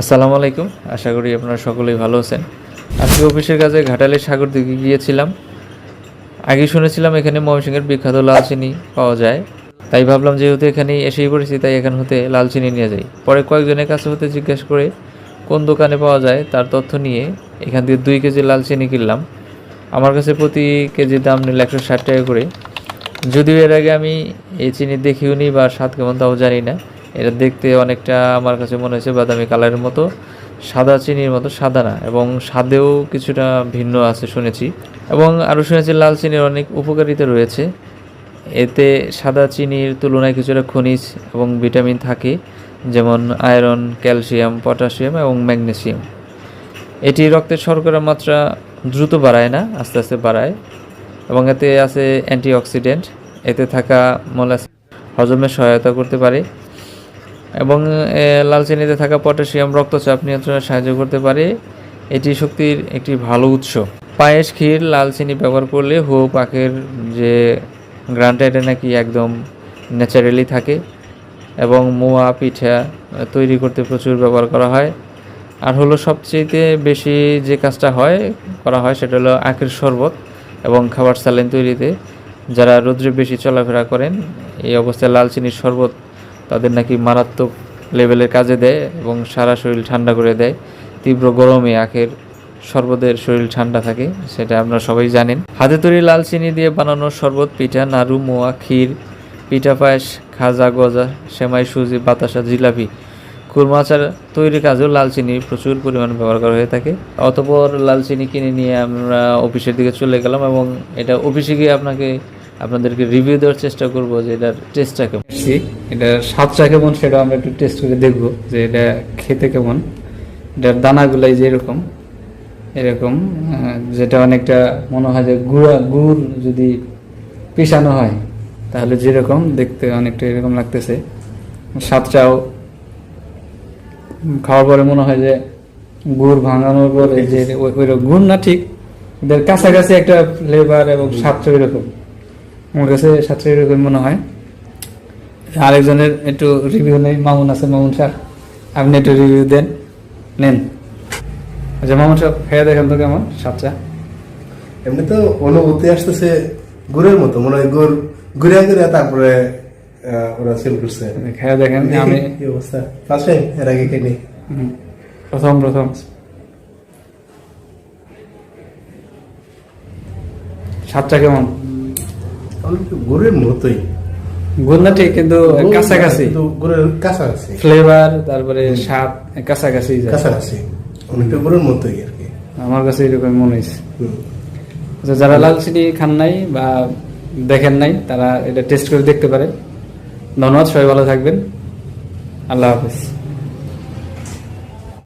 আসসালামু আলাইকুম। আশা করি আপনারা সকলেই ভালো আছেন। আজকে অফিসের কাজে ঘাটালে সাগর দিকে গিয়েছিলাম। আগে শুনেছিলাম এখানে ময়মনসিংহের বিখ্যাত লাল চিনি পাওয়া যায়। তাই ভাবলাম যেহেতু এখানে এসেই পড়েছি, তাই এখান হতে লাল চিনি নিয়ে যাই। পরে কয়েকজনের কাছে হতে জিজ্ঞেস করে কোন দোকানে পাওয়া যায় তার তথ্য নিয়ে এখান থেকে দুই কেজি লাল চিনি কিনলাম। আমার কাছে প্রতি কেজি দাম নিল একশো ষাট টাকা করে। যদিও এর আগে আমি এই চিনি দেখিও নি বা স্বাদ কেমন তাও জানি না। এটা দেখতে অনেকটা আমার কাছে মনে হয়েছে বাদামি কালারের মতো, সাদা চিনির মতো, সাদা না, এবং স্বাদেও কিছুটা ভিন্ন আছে শুনেছি। এবং আরও শুনেছি লাল চিনির অনেক উপকারিতা রয়েছে। এতে সাদা চিনির তুলনায় কিছুটা খনিজ এবং ভিটামিন থাকে, যেমন আয়রন, ক্যালসিয়াম, পটাশিয়াম এবং ম্যাগনেসিয়াম। এটি রক্তের শর্করার মাত্রা দ্রুত বাড়ায় না, আস্তে আস্তে বাড়ায়, এবং এতে আছে অ্যান্টিঅক্সিডেন্ট, এতে থাকা মোলাস হজমে সহায়তা করতে পারে। এবং এ, লাল চিনিতে থাকা পটাশিয়াম রক্তচাপ নিয়ন্ত্রণে সাহায্য করতে পারে। এটি শক্তির একটি ভালো উৎস। পায়েস ক্ষীর লাল চিনি ব্যবহার করলে হো পাকের যে গ্রানটা এটা নাকি একদম ন্যাচারালি থাকে এবং মোয়া পিঠা তৈরি করতে প্রচুর ব্যবহার করা হয়। আর হলো সবচেয়েতে বেশি যে কাজটা হয় করা হয় সেটা হলো আখের শরবত এবং খাবার স্যালেন তৈরিতে। যারা রোদ্রে বেশি চলাফেরা করেন এই অবস্থায় লাল চিনির শরবত তাদের নাকি মারাত্মক লেভেলের কাজে দেয় এবং সারা শরীর ঠান্ডা করে দেয়। তীব্র গরমে আখের শরবতের শরীর ঠান্ডা থাকে, সেটা আপনারা সবাই জানেন। হাতে তৈরি লাল চিনি দিয়ে বানানো শরবত, পিঠা, নাড়ু, মোয়া, ক্ষীর, পিঠা পায়েস, খাজা, গজা, সেমাই, সুজি, বাতাসা, জিলাপি কুরমা আচার তৈরির কাজেও লাল চিনি প্রচুর পরিমাণে ব্যবহার করা হয়ে থাকে। অতপর লাল চিনি কিনে নিয়ে আমরা অফিসের দিকে চলে গেলাম এবং এটা অফিসে গিয়ে আপনাকে আপনাদেরকে রিভিউ দেওয়ার চেষ্টা করব যে এটার টেস্টটা কেমন। এটার স্বাদটা কেমন সেটা আমরা একটু টেস্ট করে দেখব যে এটা খেতে কেমন। এটার দানাগুলাই যে এরকম যেটা অনেকটা মনে হয় যে গুড়া, গুড় যদি পিষানো হয়, তাহলে যেরকম দেখতে অনেকটা এরকম লাগতেছে। স্বাদটাও খাওয়ার পরে মনে হয় যে গুড় ভাঙানোর পরে যে ওই গুড় না ঠিক এদের কাছাকাছি একটা ফ্লেভার এবং স্বাদটা এরকম আমার কাছে স্বাদটা এরকম মনে হয়। আরেকজনের একটু রিভিউ নেই মামুন আছে মামুন স্যার। আপনি একটু রিভিউ দেন নেন। আচ্ছা মামুন সাহেব খেয়ে দেখেন তো কেমন? সাতটা। এমনি তো অনুভূতি আসতেছে গুড়ের মতো মনে হয় গুড় ঘুরে ঘুরে তারপরে ওরা সেল করছে। খেয়ে দেখেন আমি কি অবস্থা। টাইম এর আগে হুম, প্রথম প্রথম। স্বাদটা কেমন? অনেক গুড়ের মতোই। ঠিক কিন্তু কাছাকাছি। গুড়ের কাছাকাছি। ফ্লেভার তারপরে স্বাদ কাছাকাছি। কাছাকাছি। অনেকটা গুড়ের মতোই আর কি। আমার কাছে এরকম মনে হয়েছে আচ্ছা, যারা লাল চিনি খান নাই বা দেখেন নাই তারা এটা টেস্ট করে দেখতে পারে। ধন্যবাদ সবাই ভালো থাকবেন। আল্লাহ হাফিজ।